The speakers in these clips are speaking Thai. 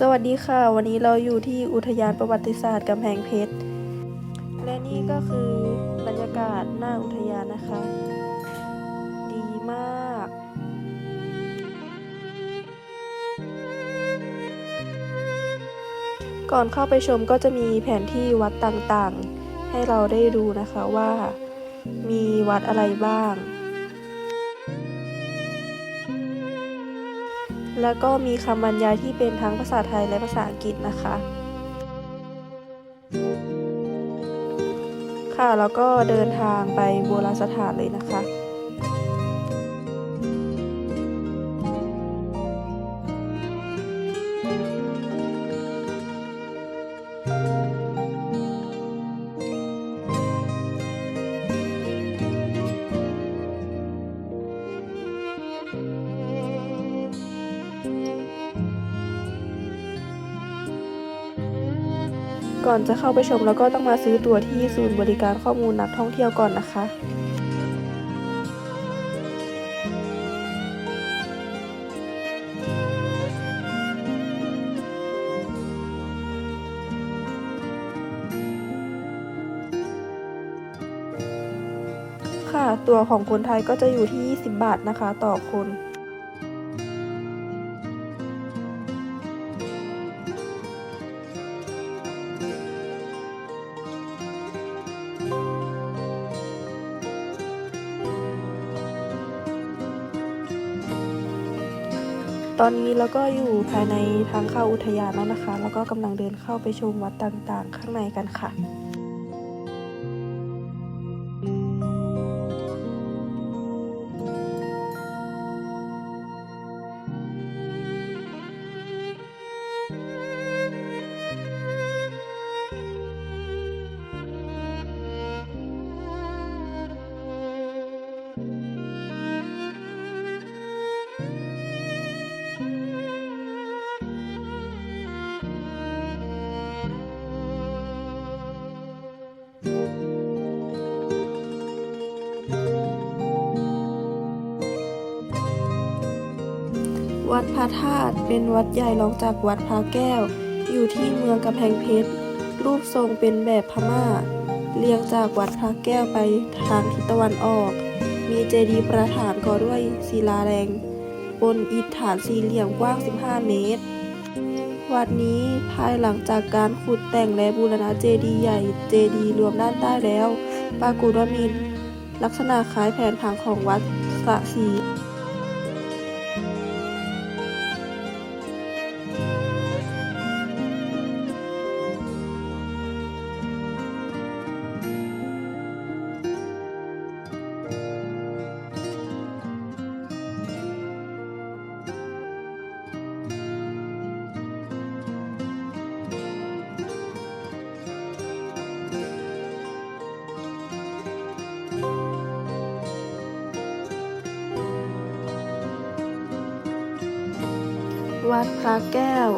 สวัสดีค่ะ วันนี้เราอยู่ที่อุทยานประวัติศาสตร์กำแพงเพชร และนี่ก็คือบรรยากาศหน้าอุทยานนะคะ ดีมากก่อนเข้าไปชมก็จะมีแผนที่วัดต่างๆ ให้เราได้ดูนะคะว่า มีวัดอะไรบ้าง แล้วก็มีคำบรรยายที่เป็นทั้งภาษาไทยและภาษาอังกฤษนะคะ ค่ะแล้วก็เดินทางไปโบราณสถานเลยนะคะ ก่อนจะเข้าไปชมแล้วก็ต้องมาซื้อตั๋วที่ศูนย์บริการข้อมูลนักท่องเที่ยวก่อนนะคะค่ะตั๋วของคนไทยก็จะอยู่ที่ 20 บาทนะคะ ต่อคน ตอนนี้เราก็อยู่ภายในทางเข้าอุทยานแล้วนะคะ แล้วก็กำลังเดินเข้าไปชมวัดต่างๆ ข้างในกันค่ะ วัดพระธาตุเป็นวัดใหญ่รองจากวัดพระแก้ว อยู่ที่เมืองกำแพงเพชร รูปทรงเป็นแบบพม่า เรียงจากวัดพระแก้วไปทางทิศตะวันออก มีเจดีย์ประธานก่อด้วยศิลาแรง บนอิฐฐานสี่เหลี่ยมกว้าง 15 เมตร วัดนี้ภายหลังจากการขุดแต่งและบูรณะเจดีย์ใหญ่เจดีย์รวมด้านใต้แล้ว ปรากฏว่ามีลักษณะคล้ายแผนผังของวัดสระศ วัดพระแก้ว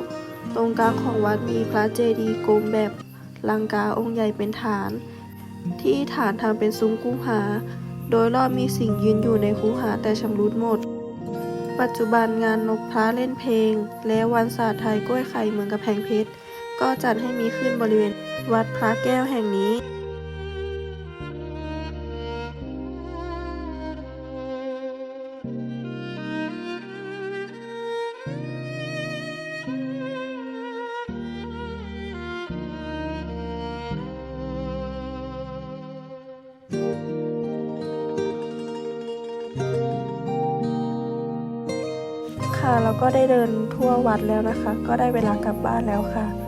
ตรงกลางของวัดมีพระเจดีย์กลมแบบลังกาองค์ใหญ่เป็นฐาน ที่ฐานทำเป็นซุ้มคูหา โดยรอบมีสิ่งยืนอยู่ในคูหาแต่ชำรุดหมด ปัจจุบันงานนกพระเล่นเพลง และวันศาสตร์ไทยกล้วยไข่เมืองกำแพงเพชร ก็จัดให้มีขึ้นบริเวณวัดพระแก้วแห่งนี้ ค่ะ เราก็ได้เดินทั่ววัดแล้วนะคะ ก็ได้เวลากลับบ้านแล้วค่ะ